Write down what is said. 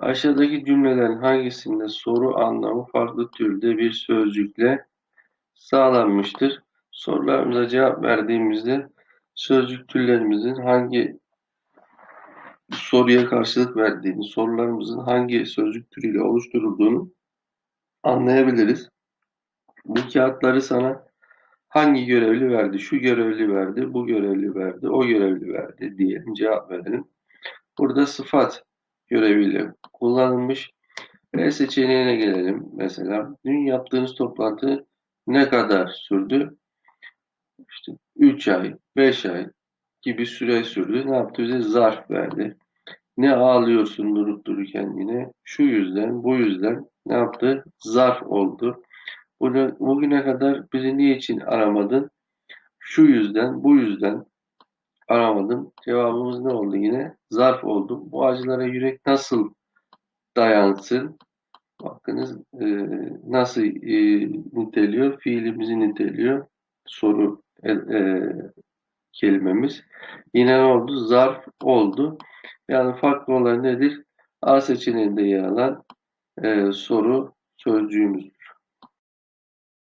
Aşağıdaki cümlelerin hangisinde soru anlamı farklı türde bir sözcükle sağlanmıştır? Sorularımıza cevap verdiğimizde sözcük türlerimizin hangi soruya karşılık verdiğini, sorularımızın hangi sözcük türüyle oluşturulduğunu anlayabiliriz. Bu kağıtları sana hangi görevli verdi? Şu görevli verdi, bu görevli verdi, o görevli verdi diyelim cevap verelim. Burada sıfat göreviyle kullanılmış. B seçeneğine gelelim mesela. Dün yaptığınız toplantı ne kadar sürdü? İşte 3 ay, 5 ay gibi süre sürdü. Ne yaptı? Bize zarf verdi. Ne ağlıyorsun durup dururken yine? Şu yüzden, bu yüzden ne yaptı? Zarf oldu. Bugüne kadar bizi niçin aramadın? Şu yüzden, bu yüzden aramadım. Cevabımız ne oldu yine? Zarf oldu. Bu acılara yürek nasıl dayansın? Bakınız e, nasıl e, niteliyor? Fiilimizi niteliyor. Soru e, e, kelimemiz. Yine ne oldu? Zarf oldu. Yani farklı olan nedir? A seçeneğinde yer alan e, soru sözcüğümüz.